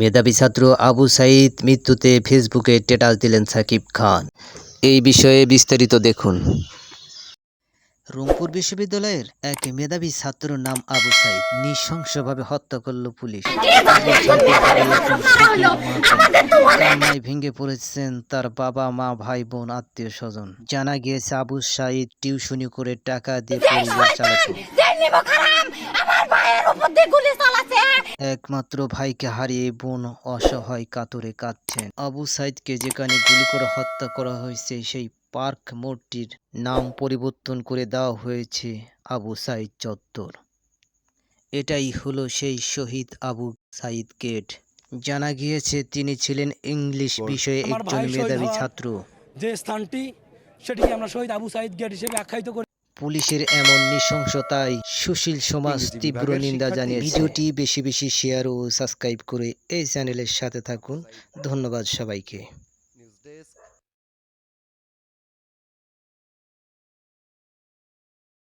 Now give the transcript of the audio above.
মেধাবী ছাত্র আবু সাইদ মৃত্যুতে ফেসবুকে স্ট্যাটাস দিলেন সাকিব খান। এই বিষয়ে বিস্তারিত দেখুন। রংপুর বিশ্ববিদ্যালয়ের এক মেধাবী ছাত্র নাম আবু সাইদ নৃশংসভাবে হত্যা করল পুলিশ। কান্নায় ভেঙে পড়েছেন তার বাবা মা ভাই বোন আত্মীয় স্বজন। জানা গিয়েছে আবু সাইদ টিউশনি করে টাকা দিয়ে পরিবার চালাতো। একমাত্র ভাইকে হারিয়ে বোন অসহায় কাতরে কাঁদছেন। আবু সাইদকে যেখানে গুলি করে হত্যা করা হয়েছে সেই পার্ক মোড়টির নাম পরিবর্তন করে দেওয়া হয়েছে আবু সাইদ চত্বর। এটাই হলো সেই শহীদ আবু সাইদ গেট। জানা গিয়েছে তিনি ছিলেন ইংলিশ বিষয়ে একজন মেধাবী ছাত্র। যে স্থানটি সেটিকে আমরা শহীদ আবু সাইদ গেট হিসেবে আখ্যায়িত করি পুলিশের এমন নৃশংসতায় সুশীল সমাজ তীব্র নিন্দা জানিয়ে ভিডিওটি বেশি বেশি শেয়ার ও সাবস্ক্রাইব করে এই চ্যানেলের সাথে থাকুন। ধন্যবাদ সবাইকে।